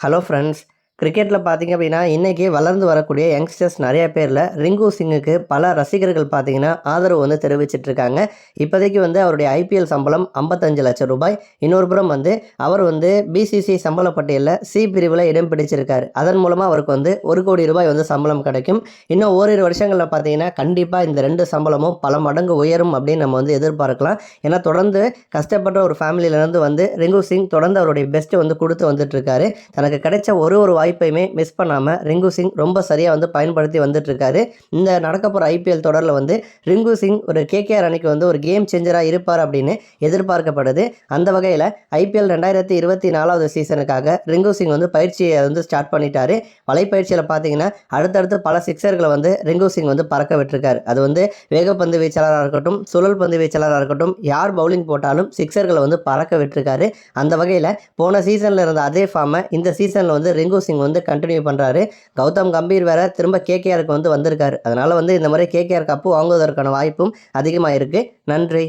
Hello friends கிரிக்கெட்டில் பார்த்தீங்க அப்படின்னா இன்றைக்கி வளர்ந்து வரக்கூடிய யங்ஸ்டர்ஸ் நிறைய பேரில் ரிங்கு சிங்குக்கு பல ரசிகர்கள் பார்த்தீங்கன்னா ஆதரவு வந்து தெரிவிச்சிட்ருக்காங்க இப்போதைக்கு வந்து அவருடைய ஐபிஎல் சம்பளம் ஐம்பத்தஞ்சு லட்சம் ரூபாய். இன்னொரு புறம் வந்து அவர் வந்து பிசிசி சம்பள பட்டியலில் சி பிரிவில் இடம் பிடிச்சிருக்காரு. அதன் மூலமாக அவருக்கு வந்து ஒரு கோடி ரூபாய் வந்து சம்பளம் கிடைக்கும். இன்னும் ஓரிரு வருஷங்களில் பார்த்தீங்கன்னா கண்டிப்பாக இந்த ரெண்டு சம்பளமும் பல மடங்கு உயரும் அப்படின்னு நம்ம வந்து எதிர்பார்க்கலாம். ஏன்னா தொடர்ந்து கஷ்டப்பட்ட ஒரு ஃபேமிலியிலேருந்து வந்து ரிங்கு சிங் தொடர்ந்து அவருடைய பெஸ்ட்டை வந்து கொடுத்து வந்துட்டுருக்காரு. தனக்கு கிடைச்ச ஒரு ஒரு வாய்ப்பையுமே மிஸ் பண்ணாமல் ரிங்கு சிங் ரொம்ப சரியாக வந்து பயன்படுத்தி வந்துட்டுருக்காரு. இந்த நடக்க போகிற ஐபிஎல் தொடரில் வந்து ரிங்கு சிங் ஒரு கேகேஆர் அணிக்கு வந்து ஒரு கேம் சேஞ்சராக இருப்பார் அப்படின்னு எதிர்பார்க்கப்படுது. அந்த வகையில் ஐபிஎல் ரெண்டாயிரத்தி இருபத்தி நாலாவது சீசனுக்காக ரிங்கு சிங் வந்து பயிற்சியை வந்து ஸ்டார்ட் பண்ணிட்டாரு. வலைப்பயிற்சியில் பார்த்தீங்கன்னா அடுத்தடுத்து பல சிக்ஸர்களை வந்து ரிங்கு சிங் வந்து பறக்க விட்டுருக்காரு. அது வந்து வேகப்பந்து வீச்சாளராக இருக்கட்டும் சுழல் பந்து வீச்சாளராக இருக்கட்டும் யார் பவுலிங் போட்டாலும் சிக்ஸர்களை வந்து பறக்க விட்டுருக்காரு. அந்த வகையில் போன சீசனில் இருந்த அதே ஃபார்மை இந்த சீசனில் வந்து ரிங்கு சிங் வந்து கண்டினியூ பண்ணுறாரு கௌதம் கம்பீர் வேற திரும்ப கேகேஆருக்கு வந்து வந்திருக்காரு. அதனால் வந்து இந்த மாதிரி கேகேஆர் கப்பு வாங்குவதற்கான வாய்ப்பும் அதிகமாக இருக்குது நன்றி.